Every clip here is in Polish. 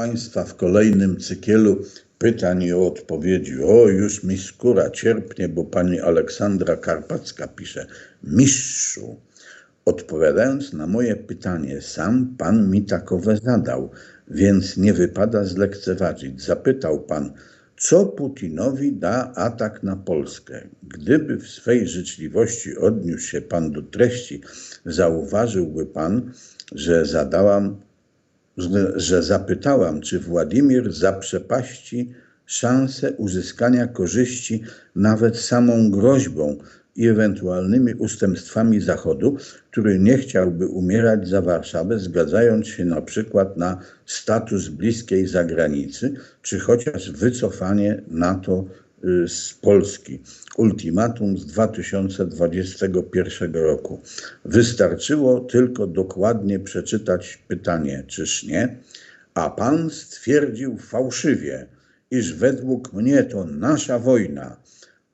Państwa w kolejnym cykielu pytań i odpowiedzi. O, już mi skóra cierpnie, bo pani Aleksandra Karpacka pisze. Mistrzu, odpowiadając na moje pytanie, sam pan mi takowe zadał, więc nie wypada zlekceważyć. Zapytał pan, co Putinowi da atak na Polskę? Gdyby w swej życzliwości odniósł się pan do treści, zauważyłby pan, że zadałam że zapytałam, czy Władimir zaprzepaści szansę uzyskania korzyści nawet samą groźbą i ewentualnymi ustępstwami Zachodu, który nie chciałby umierać za Warszawę, zgadzając się na przykład na status bliskiej zagranicy, czy chociaż wycofanie NATO z Polski. Ultimatum z 2021 roku. Wystarczyło tylko dokładnie przeczytać pytanie, czyż nie? A pan stwierdził fałszywie, iż według mnie to nasza wojna,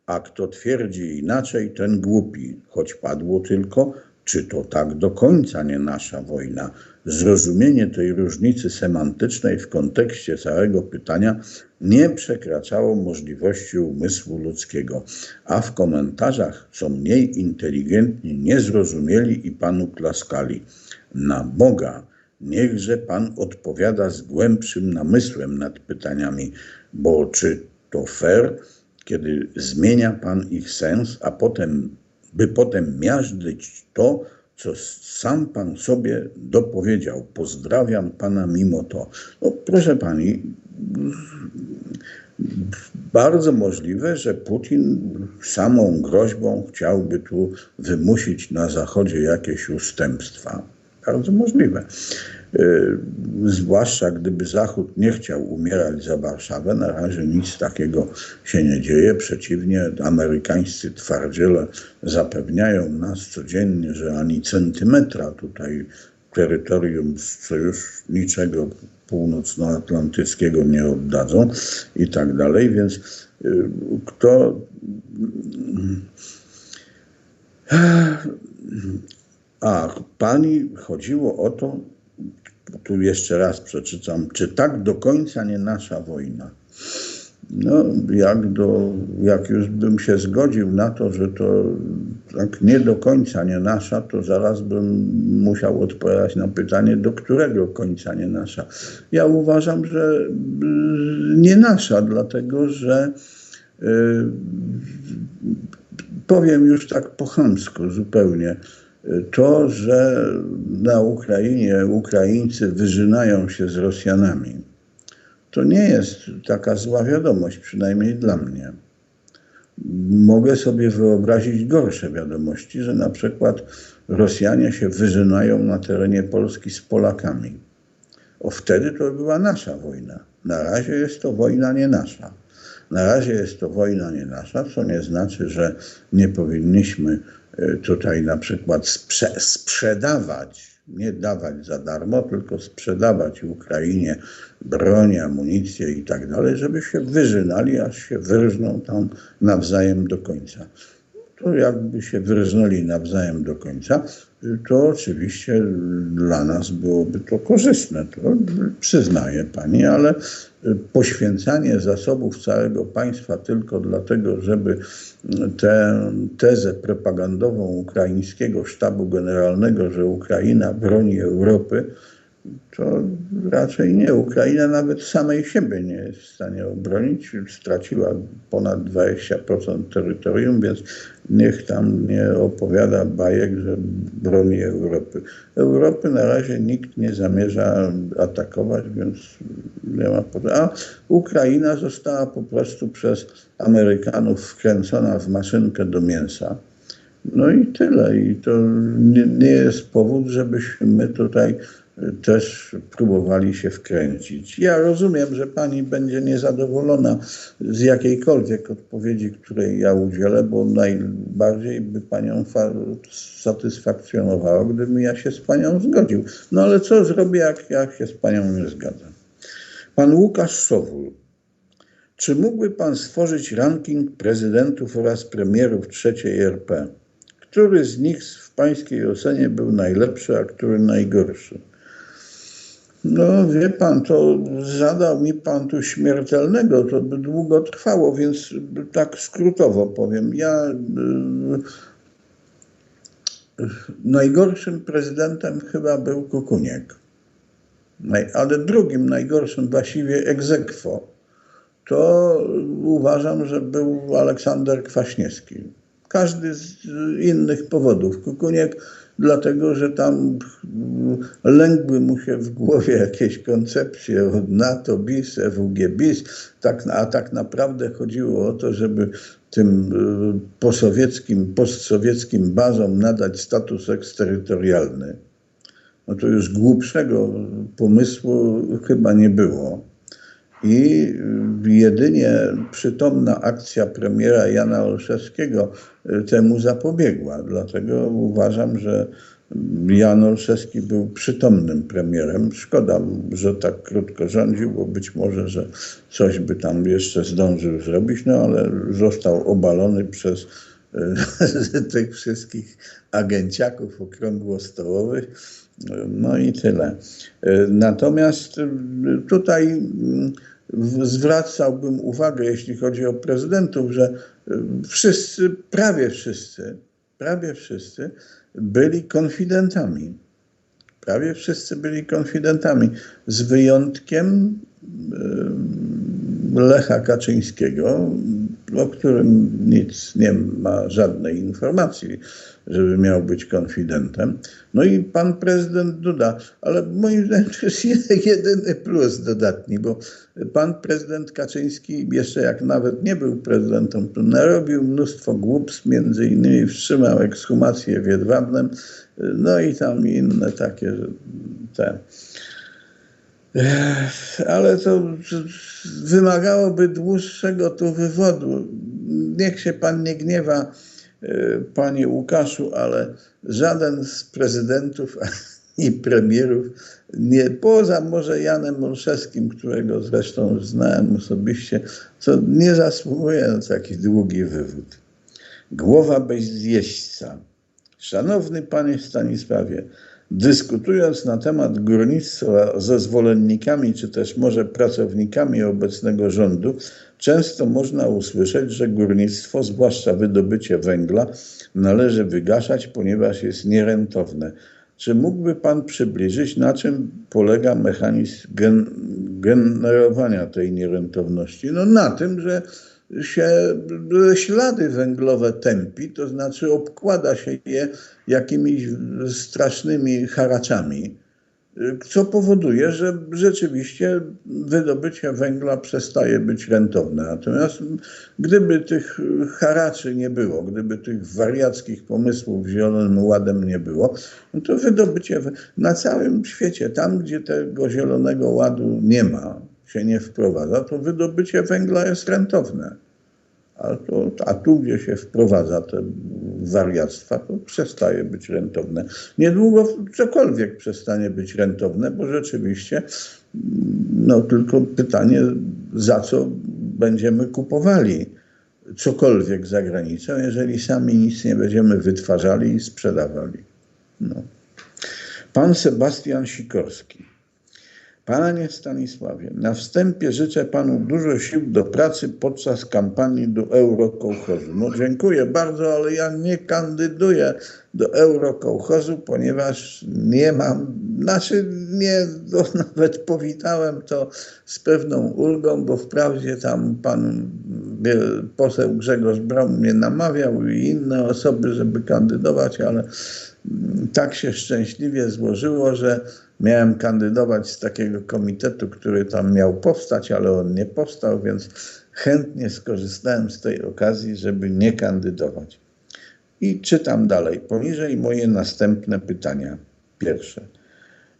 a kto twierdzi inaczej, ten głupi, choć padło tylko, czy to tak do końca nie nasza wojna. Zrozumienie tej różnicy semantycznej w kontekście całego pytania nie przekraczało możliwości umysłu ludzkiego, a w komentarzach co mniej inteligentni nie zrozumieli i panu klaskali. Na Boga, niechże pan odpowiada z głębszym namysłem nad pytaniami, bo czy to fair, kiedy zmienia pan ich sens, a potem, by potem miażdżyć to, co sam pan sobie dopowiedział. Pozdrawiam pana mimo to. No, proszę pani, bardzo możliwe, że Putin samą groźbą chciałby tu wymusić na Zachodzie jakieś ustępstwa. Bardzo możliwe. Y, zwłaszcza gdyby Zachód nie chciał umierać za Warszawę, na razie nic takiego się nie dzieje. Przeciwnie, amerykańscy twardziele zapewniają nas codziennie, że ani centymetra tutaj terytorium sojuszniczego północnoatlantyckiego nie oddadzą i tak dalej, więc y, kto a pani chodziło o to, tu jeszcze raz przeczytam, czy tak do końca nie nasza wojna? No, jak, do, jak już bym się zgodził na to, że to tak nie do końca nie nasza, to zaraz bym musiał odpowiadać na pytanie, do którego końca nie nasza. Ja uważam, że nie nasza, dlatego że yy, powiem już tak po chamsku zupełnie to, że na Ukrainie Ukraińcy wyżynają się z Rosjanami, to nie jest taka zła wiadomość, przynajmniej dla mnie. Mogę sobie wyobrazić gorsze wiadomości, że na przykład Rosjanie się wyżynają na terenie Polski z Polakami. O wtedy to była nasza wojna. Na razie jest to wojna nie nasza. Na razie jest to wojna nie nasza, co nie znaczy, że nie powinniśmy tutaj na przykład sprze sprzedawać, nie dawać za darmo, tylko sprzedawać Ukrainie broń, amunicję i tak dalej, żeby się wyżynali, aż się wyrżną tam nawzajem do końca to jakby się wyrżnęli nawzajem do końca, to oczywiście dla nas byłoby to korzystne. To przyznaje pani, ale poświęcanie zasobów całego państwa tylko dlatego, żeby tę tezę propagandową ukraińskiego sztabu generalnego, że Ukraina broni Europy, to raczej nie. Ukraina nawet samej siebie nie jest w stanie obronić. Straciła ponad 20% terytorium, więc niech tam nie opowiada bajek, że broni Europy. Europy na razie nikt nie zamierza atakować, więc nie ma potrzeby. A Ukraina została po prostu przez Amerykanów wkręcona w maszynkę do mięsa. No i tyle. I to nie, nie jest powód, żebyśmy tutaj też próbowali się wkręcić. Ja rozumiem, że pani będzie niezadowolona z jakiejkolwiek odpowiedzi, której ja udzielę, bo najbardziej by panią satysfakcjonowało, gdybym ja się z panią zgodził. No ale co zrobię, jak ja się z panią nie zgadzam? Pan Łukasz Sowul. Czy mógłby pan stworzyć ranking prezydentów oraz premierów trzeciej RP? Który z nich w pańskiej ocenie był najlepszy, a który najgorszy? No wie pan, to zadał mi pan tu śmiertelnego, to by długo trwało, więc tak skrótowo powiem. Ja y, najgorszym prezydentem chyba był Kukuniek, ale drugim najgorszym właściwie egzekwo to uważam, że był Aleksander Kwaśniewski. Każdy z innych powodów. Kukuniek dlatego, że tam lękły mu się w głowie jakieś koncepcje od NATO, BIS, EWG, BIS, tak, a tak naprawdę chodziło o to, żeby tym y, posowieckim, postsowieckim bazom nadać status eksterytorialny. No to już głupszego pomysłu chyba nie było. I jedynie przytomna akcja premiera Jana Olszewskiego y, temu zapobiegła. Dlatego uważam, że Jan Olszewski był przytomnym premierem. Szkoda, że tak krótko rządził, bo być może, że coś by tam jeszcze zdążył zrobić, no ale został obalony przez y, tych wszystkich agenciaków okrągłostołowych. No i tyle. Y, natomiast tutaj zwracałbym uwagę, jeśli chodzi o prezydentów, że y, wszyscy, prawie wszyscy, prawie wszyscy byli konfidentami. Prawie wszyscy byli konfidentami, z wyjątkiem Lecha Kaczyńskiego, o którym nic nie ma żadnej informacji, żeby miał być konfidentem. No i pan prezydent Duda, ale moim zdaniem to jest jedyny plus dodatni, bo pan prezydent Kaczyński jeszcze jak nawet nie był prezydentem, to narobił mnóstwo głupstw, między innymi wstrzymał ekshumację w Jedwabnem, no i tam inne takie te ale to wymagałoby dłuższego tu wywodu. Niech się pan nie gniewa, e, panie Łukaszu, ale żaden z prezydentów i premierów, nie, poza może Janem Olszewskim, którego zresztą znałem osobiście, co nie zasługuje na taki długi wywód. Głowa bez jeźdźca. Szanowny panie Stanisławie, Dyskutując na temat górnictwa ze zwolennikami, czy też może pracownikami obecnego rządu, często można usłyszeć, że górnictwo, zwłaszcza wydobycie węgla, należy wygaszać, ponieważ jest nierentowne. Czy mógłby Pan przybliżyć, na czym polega mechanizm gen generowania tej nierentowności? No na tym, że się ślady węglowe tępi, to znaczy obkłada się je jakimiś strasznymi haraczami, co powoduje, że rzeczywiście wydobycie węgla przestaje być rentowne. Natomiast gdyby tych haraczy nie było, gdyby tych wariackich pomysłów Zielonym Ładem nie było, no to wydobycie na całym świecie, tam gdzie tego Zielonego Ładu nie ma, się nie wprowadza, to wydobycie węgla jest rentowne. A, to, a tu, gdzie się wprowadza te wariactwa, to przestaje być rentowne. Niedługo cokolwiek przestanie być rentowne, bo rzeczywiście, no tylko pytanie, za co będziemy kupowali cokolwiek za granicą, jeżeli sami nic nie będziemy wytwarzali i sprzedawali. No. Pan Sebastian Sikorski. Panie Stanisławie, na wstępie życzę Panu dużo sił do pracy podczas kampanii do Eurokołchozu. No dziękuję bardzo, ale ja nie kandyduję do Eurokołchozu, ponieważ nie mam, znaczy nie, no, nawet powitałem to z pewną ulgą, bo wprawdzie tam Pan poseł Grzegorz Braun mnie namawiał i inne osoby, żeby kandydować, ale tak się szczęśliwie złożyło, że miałem kandydować z takiego komitetu, który tam miał powstać, ale on nie powstał, więc chętnie skorzystałem z tej okazji, żeby nie kandydować. I czytam dalej. Poniżej moje następne pytania. Pierwsze.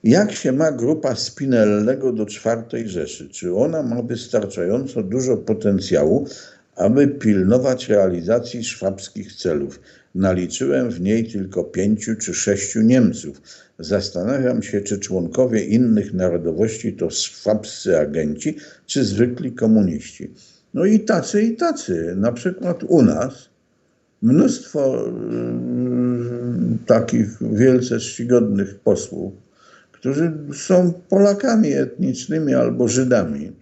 Jak się ma grupa Spinellego do czwartej Rzeszy? Czy ona ma wystarczająco dużo potencjału, aby pilnować realizacji szwabskich celów? Naliczyłem w niej tylko pięciu czy sześciu Niemców. Zastanawiam się, czy członkowie innych narodowości to szwabscy agenci, czy zwykli komuniści. No i tacy, i tacy. Na przykład u nas mnóstwo yy, takich wielce czcigodnych posłów, którzy są Polakami etnicznymi albo Żydami,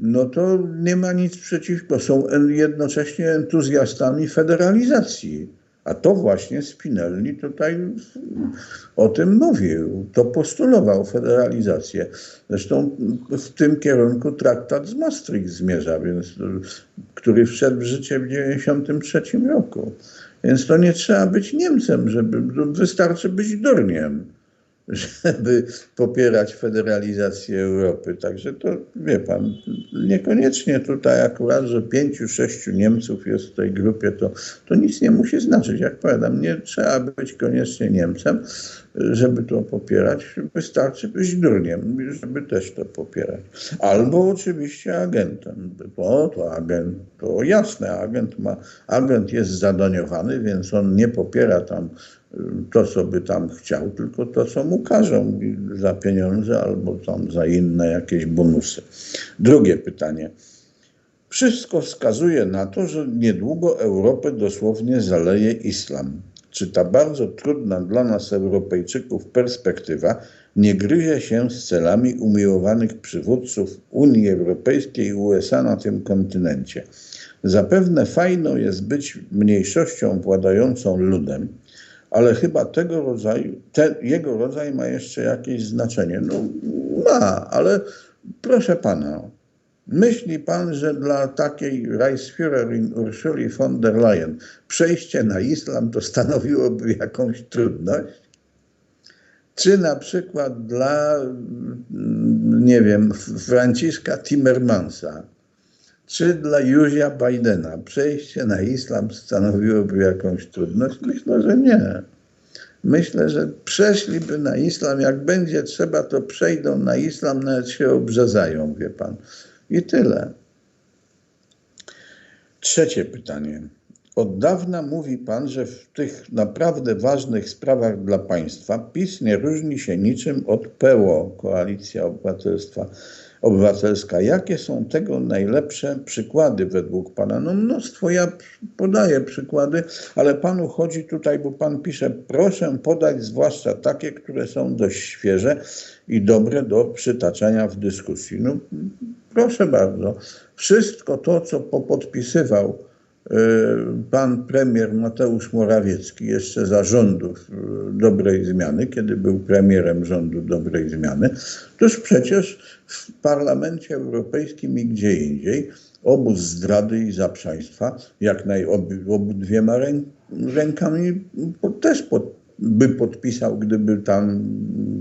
no to nie ma nic przeciwko. Są jednocześnie entuzjastami federalizacji. A to właśnie Spinelli tutaj o tym mówił. To postulował federalizację. Zresztą w tym kierunku traktat z Maastricht zmierza, więc, który wszedł w życie w 1993 roku. Więc to nie trzeba być Niemcem, żeby, wystarczy być durniem żeby popierać federalizację Europy. Także to, wie pan, niekoniecznie tutaj akurat, że pięciu, sześciu Niemców jest w tej grupie, to, to nic nie musi znaczyć. Jak powiadam, nie trzeba być koniecznie Niemcem, żeby to popierać. Wystarczy być durniem, żeby też to popierać. Albo oczywiście agentem. To, to agent, to jasne, agent ma, agent jest zadaniowany, więc on nie popiera tam to, co by tam chciał, tylko to, co mu każą za pieniądze albo tam za inne jakieś bonusy. Drugie pytanie. Wszystko wskazuje na to, że niedługo Europę dosłownie zaleje islam. Czy ta bardzo trudna dla nas, Europejczyków, perspektywa nie gryzie się z celami umiłowanych przywódców Unii Europejskiej i USA na tym kontynencie? Zapewne fajną jest być mniejszością władającą ludem, ale chyba tego rodzaju, te, jego rodzaj ma jeszcze jakieś znaczenie. No ma, ale proszę pana, myśli pan, że dla takiej Reichsführerin Ursuli von der Leyen przejście na islam to stanowiłoby jakąś trudność? Czy na przykład dla, nie wiem, Franciszka Timmermansa czy dla Józia Bidena przejście na islam stanowiłoby jakąś trudność? Myślę, że nie. Myślę, że przeszliby na islam. Jak będzie trzeba, to przejdą na islam, nawet się obrzezają, wie pan. I tyle. Trzecie pytanie. Od dawna mówi pan, że w tych naprawdę ważnych sprawach dla państwa PiS nie różni się niczym od PO, Koalicja Obywatelstwa obywatelska. Jakie są tego najlepsze przykłady według Pana? No mnóstwo, ja podaję przykłady, ale Panu chodzi tutaj, bo Pan pisze, proszę podać zwłaszcza takie, które są dość świeże i dobre do przytaczania w dyskusji. No proszę bardzo, wszystko to, co popodpisywał pan premier Mateusz Morawiecki jeszcze za rządów e, dobrej zmiany, kiedy był premierem rządu dobrej zmiany, toż przecież w Parlamencie Europejskim i gdzie indziej obóz zdrady i zaprzaństwa, jak naj obydwiema rękami też pod, by podpisał, gdyby tam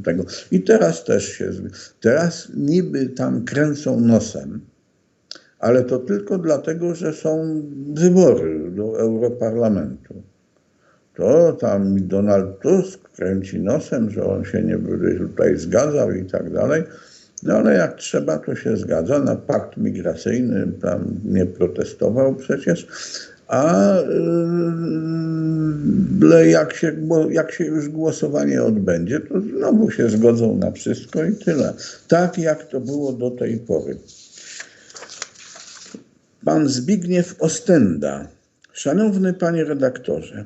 tego. I teraz też się. Teraz niby tam kręcą nosem ale to tylko dlatego, że są wybory do Europarlamentu. To tam Donald Tusk kręci nosem, że on się nie będzie tutaj zgadzał i tak dalej. No ale jak trzeba, to się zgadza. Na pakt migracyjny tam nie protestował przecież. A yy, jak się, jak się już głosowanie odbędzie, to znowu się zgodzą na wszystko i tyle. Tak jak to było do tej pory. Pan Zbigniew Ostenda. Szanowny panie redaktorze,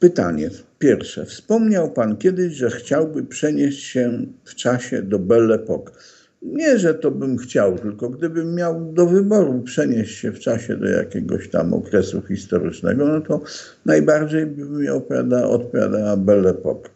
pytanie pierwsze. Wspomniał pan kiedyś, że chciałby przenieść się w czasie do Belle Époque. Nie, że to bym chciał, tylko gdybym miał do wyboru przenieść się w czasie do jakiegoś tam okresu historycznego, no to najbardziej by mi odpowiadała Belle Époque.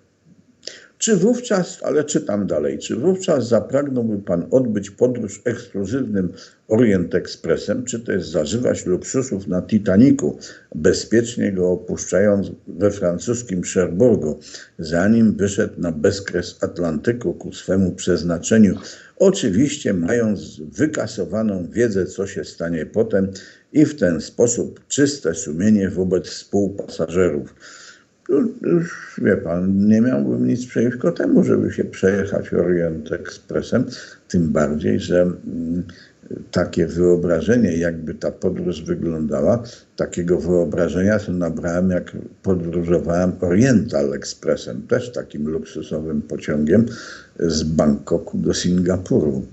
Czy wówczas, ale czytam dalej, czy wówczas zapragnąłby Pan odbyć podróż ekskluzywnym Orient Expressem, czy też zażywać luksusów na Titaniku, bezpiecznie go opuszczając we francuskim Cherbourgu, zanim wyszedł na bezkres Atlantyku ku swemu przeznaczeniu, oczywiście mając wykasowaną wiedzę, co się stanie potem i w ten sposób czyste sumienie wobec współpasażerów. Już wie pan, nie miałbym nic przeciwko temu, żeby się przejechać Orient Expressem, tym bardziej, że mm, takie wyobrażenie, jakby ta podróż wyglądała, takiego wyobrażenia to nabrałem, jak podróżowałem Oriental Expressem, też takim luksusowym pociągiem z Bangkoku do Singapuru.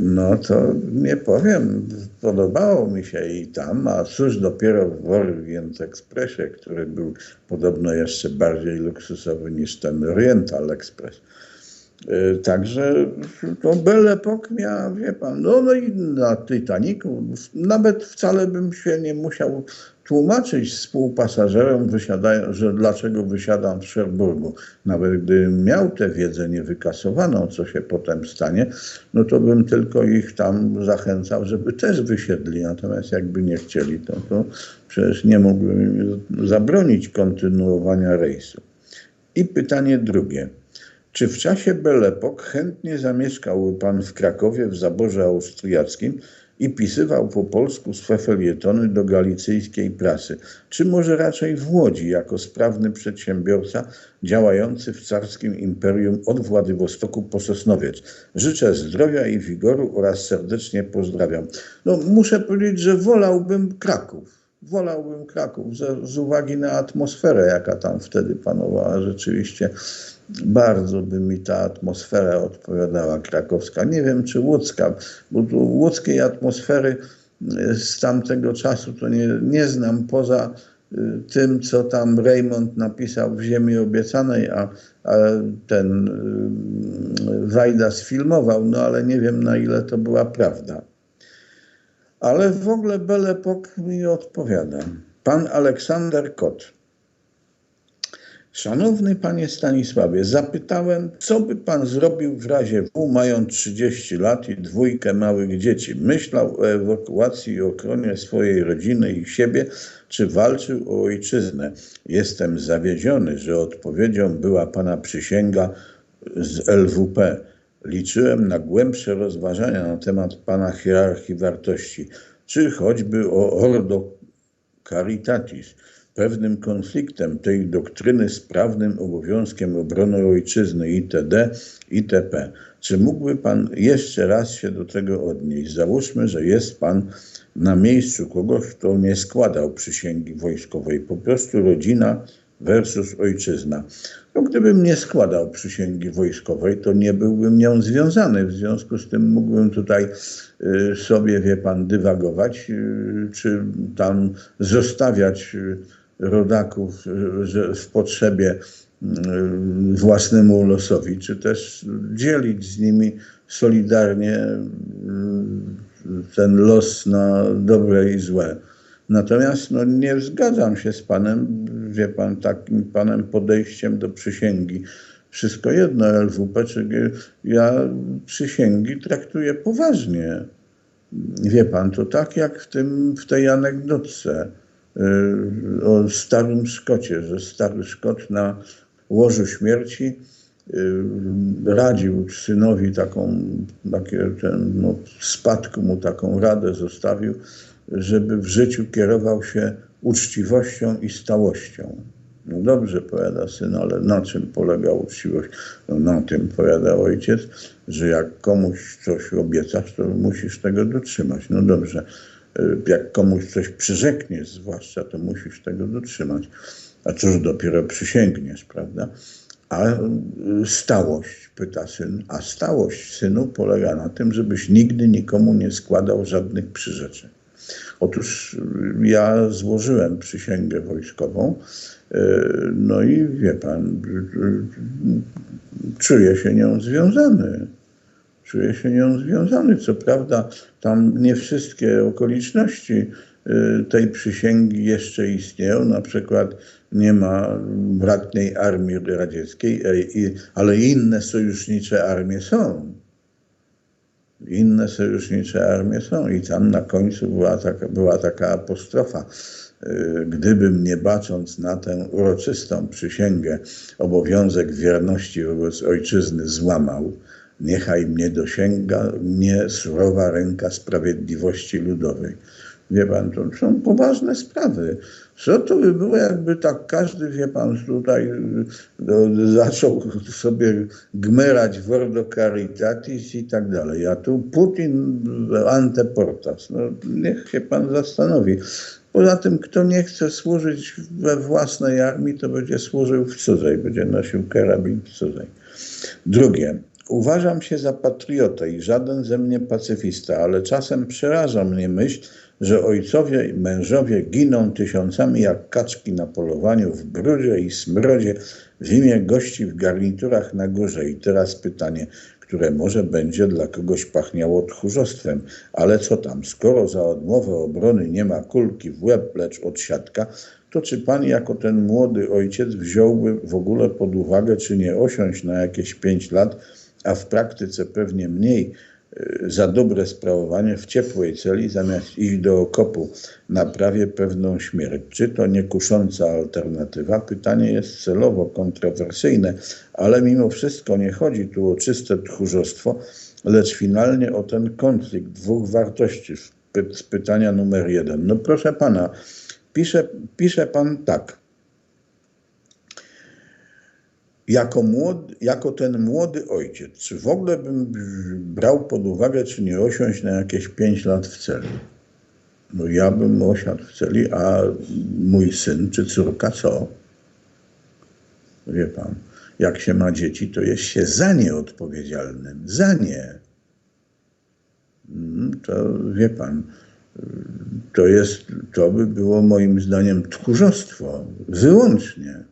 No to nie powiem, podobało mi się i tam, a cóż dopiero w Orient Expressie, który był podobno jeszcze bardziej luksusowy niż ten Oriental Express. E, także to Belle Epoque miała, wie pan, no, no i na Titanicu nawet wcale bym się nie musiał tłumaczyć współpasażerom, że dlaczego wysiadam w Szerburgu. Nawet gdybym miał tę wiedzę niewykasowaną, co się potem stanie, no to bym tylko ich tam zachęcał, żeby też wysiedli. Natomiast jakby nie chcieli, to, to przecież nie mógłbym im zabronić kontynuowania rejsu. I pytanie drugie. Czy w czasie Belle Epoque chętnie zamieszkałby pan w Krakowie w zaborze austriackim i pisywał po polsku swe felietony do galicyjskiej prasy, czy może raczej w Łodzi jako sprawny przedsiębiorca działający w carskim imperium od Władywostoku po Sosnowiec. Życzę zdrowia i wigoru oraz serdecznie pozdrawiam. No, muszę powiedzieć, że wolałbym Kraków wolałbym Kraków z, z, uwagi na atmosferę, jaka tam wtedy panowała. Rzeczywiście bardzo by mi ta atmosfera odpowiadała krakowska. Nie wiem, czy łódzka, bo tu łódzkiej atmosfery e, z tamtego czasu to nie, nie znam poza e, tym, co tam Raymond napisał w Ziemi Obiecanej, a, a ten e, Wajda sfilmował, no ale nie wiem na ile to była prawda. Ale w ogóle Belle Epoque mi odpowiada. Pan Aleksander Kot. Szanowny panie Stanisławie, zapytałem, co by pan zrobił w razie W, mając 30 lat i dwójkę małych dzieci? Myślał o ewakuacji i ochronie swojej rodziny i siebie, czy walczył o ojczyznę? Jestem zawiedziony, że odpowiedzią była pana przysięga z LWP. Liczyłem na głębsze rozważania na temat pana hierarchii wartości, czy choćby o Ordo Caritatis pewnym konfliktem tej doktryny z prawnym obowiązkiem obrony ojczyzny itd. itp. Czy mógłby Pan jeszcze raz się do tego odnieść? Załóżmy, że jest Pan na miejscu kogoś, kto nie składał przysięgi wojskowej, po prostu rodzina versus ojczyzna. No, gdybym nie składał przysięgi wojskowej, to nie byłbym nią związany. W związku z tym mógłbym tutaj y, sobie, wie pan, dywagować, y, czy tam zostawiać y, rodaków że w potrzebie mm, własnemu losowi, czy też dzielić z nimi solidarnie mm, ten los na dobre i złe. Natomiast no, nie zgadzam się z panem, wie pan, takim panem podejściem do przysięgi. Wszystko jedno, LWP, czyli ja przysięgi traktuję poważnie. Wie pan, to tak jak w, tym, w tej anegdotce o starym Szkocie, że stary Szkot na łożu śmierci y, radził synowi taką, takie, ten, no, w spadku mu taką radę zostawił, żeby w życiu kierował się uczciwością i stałością. No dobrze, powiada syn, ale na czym polega uczciwość? No, na tym, powiada ojciec, że jak komuś coś obiecasz, to musisz tego dotrzymać. No dobrze, Y, jak komuś coś przyrzekniesz, zwłaszcza, to musisz tego dotrzymać. A cóż dopiero przysięgniesz, prawda? A y, stałość, pyta syn, a stałość synu polega na tym, żebyś nigdy nikomu nie składał żadnych przyrzeczeń. Otóż y, ja złożyłem przysięgę wojskową, no i wie pan, czuję się nią związany czuję się nią związany. Co prawda, tam nie wszystkie okoliczności y, tej przysięgi jeszcze istnieją. Na przykład nie ma bratniej armii radzieckiej, e, ale inne sojusznicze armie są. Inne sojusznicze armie są i tam na końcu była taka, była taka apostrofa. Y, gdybym nie bacząc na tę uroczystą przysięgę obowiązek wierności wobec ojczyzny złamał, niechaj mnie dosięga mnie surowa ręka sprawiedliwości ludowej. Wie pan, to są poważne sprawy. Co to by było, jakby tak każdy, wie pan, tutaj no, zaczął sobie gmerać Wordo Caritatis i tak dalej. A tu Putin anteportas. No, niech się pan zastanowi. Poza tym, kto nie chce służyć we własnej armii, to będzie służył w cudzej, będzie nosił karabin w cudzej. Drugie, Uważam się za patriotę i żaden ze mnie pacyfista, ale czasem przeraża mnie myśl, że ojcowie i mężowie giną tysiącami jak kaczki na polowaniu w brudzie i smrodzie w imię gości w garniturach na górze. I teraz pytanie, które może będzie dla kogoś pachniało tchórzostwem, ale co tam, skoro za odmowę obrony nie ma kulki w łeb, lecz odsiadka, to czy pan jako ten młody ojciec wziąłby w ogóle pod uwagę, czy nie osiąść na jakieś pięć lat, a w praktyce pewnie mniej, y, za dobre sprawowanie w ciepłej celi, zamiast iść do okopu na prawie pewną śmierć. Czy to nie kusząca alternatywa? Pytanie jest celowo kontrowersyjne, ale mimo wszystko nie chodzi tu o czyste tchórzostwo, lecz finalnie o ten konflikt dwóch wartości z pytania numer jeden. No proszę pana, pisze, pisze pan tak. Jako, młody, jako ten młody ojciec, czy w ogóle bym brał pod uwagę, czy nie osiąść na jakieś 5 lat w celi? No ja bym osiadł w celi, a mój syn czy córka co? Wie pan, jak się ma dzieci, to jest się za nie odpowiedzialnym. Za nie. Mm, to wie pan, to jest, to by było moim zdaniem tchórzostwo, wyłącznie.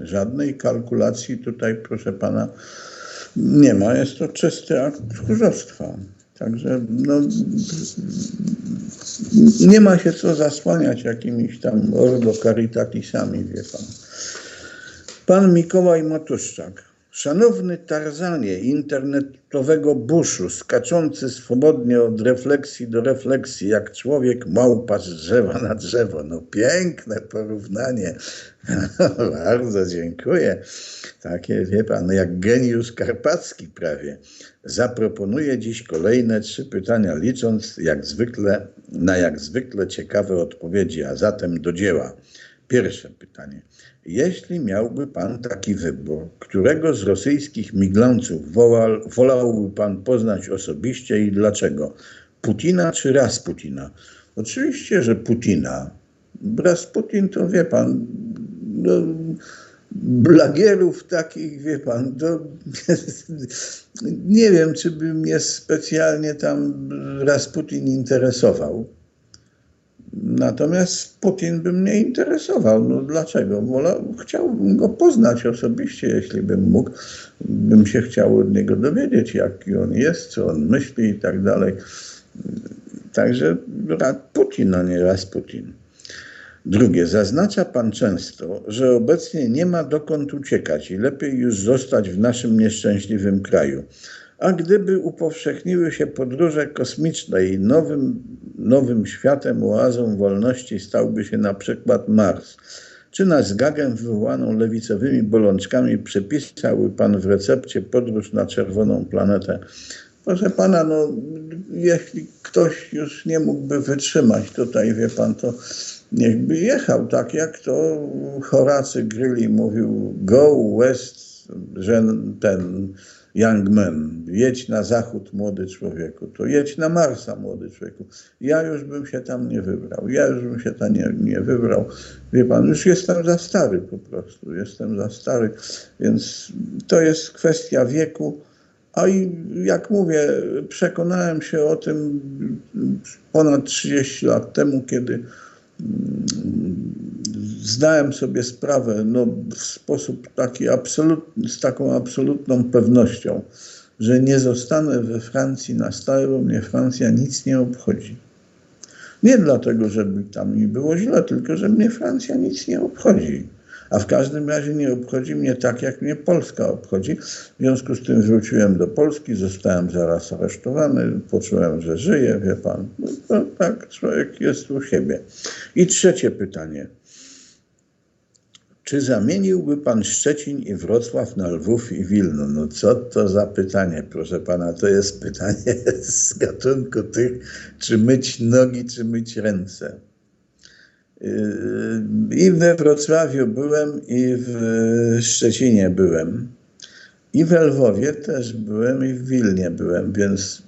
Żadnej kalkulacji tutaj, proszę pana, nie ma. Jest to czysty akt tchórzostwa. Także no, nie ma się co zasłaniać jakimiś tam ordo caritatisami, wie pan. Pan Mikołaj Matuszczak. Szanowny Tarzanie internetowego buszu, skaczący swobodnie od refleksji do refleksji, jak człowiek małpa z drzewa na drzewo. No piękne porównanie. Bardzo dziękuję. Takie, wie pan, jak geniusz karpacki prawie. Zaproponuję dziś kolejne trzy pytania, licząc jak zwykle, na jak zwykle ciekawe odpowiedzi, a zatem do dzieła. Pierwsze pytanie. Jeśli miałby pan taki wybór, którego z rosyjskich migrantów wolał, wolałby pan poznać osobiście i dlaczego? Putina czy Rasputina? Oczywiście, że Putina. Rasputin to wie pan, no, blagierów takich, wie pan, to nie wiem, czy by mnie specjalnie tam Rasputin interesował. Natomiast Putin by mnie interesował. No dlaczego? Wolał, chciałbym go poznać osobiście, jeśli bym mógł. Bym się chciał od niego dowiedzieć, jaki on jest, co on myśli i tak dalej. Także Putin, a nie raz Putin. Drugie, zaznacza Pan często, że obecnie nie ma dokąd uciekać i lepiej już zostać w naszym nieszczęśliwym kraju. A gdyby upowszechniły się podróże kosmiczne i nowym, nowym światem, oazą wolności stałby się na przykład Mars, czy na zgagę wywołaną lewicowymi bolączkami przepisałby Pan w recepcie podróż na czerwoną planetę? Proszę Pana, no, jeśli ktoś już nie mógłby wytrzymać tutaj, wie Pan, to niechby jechał, tak jak to Horacy Grilli mówił, go west, że ten young man, jedź na zachód młody człowieku, to jedź na Marsa młody człowieku. Ja już bym się tam nie wybrał, ja już bym się tam nie, nie wybrał. Wie pan, już jestem za stary po prostu, jestem za stary, więc to jest kwestia wieku. A i jak mówię, przekonałem się o tym ponad 30 lat temu, kiedy zdałem sobie sprawę no, w sposób taki absolutny, z taką absolutną pewnością, że nie zostanę we Francji na stałe, bo mnie Francja nic nie obchodzi. Nie dlatego, żeby tam mi było źle, tylko że mnie Francja nic nie obchodzi. A w każdym razie nie obchodzi mnie tak, jak mnie Polska obchodzi. W związku z tym wróciłem do Polski, zostałem zaraz aresztowany, poczułem, że żyję, wie pan. No, tak, człowiek jest u siebie. I trzecie pytanie. Czy zamieniłby pan Szczecin i Wrocław na Lwów i Wilno? No co to za pytanie, proszę pana? To jest pytanie z gatunku tych, czy myć nogi, czy myć ręce. Yy, I we Wrocławiu byłem, i w Szczecinie byłem. I w Lwowie też byłem, i w Wilnie byłem, więc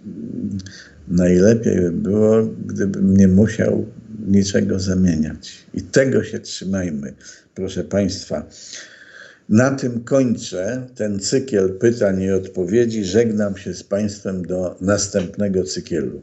najlepiej by było, gdybym nie musiał niczego zamieniać. I tego się trzymajmy, proszę Państwa. Na tym kończę ten cykiel pytań i odpowiedzi. Żegnam się z Państwem do następnego cyklu.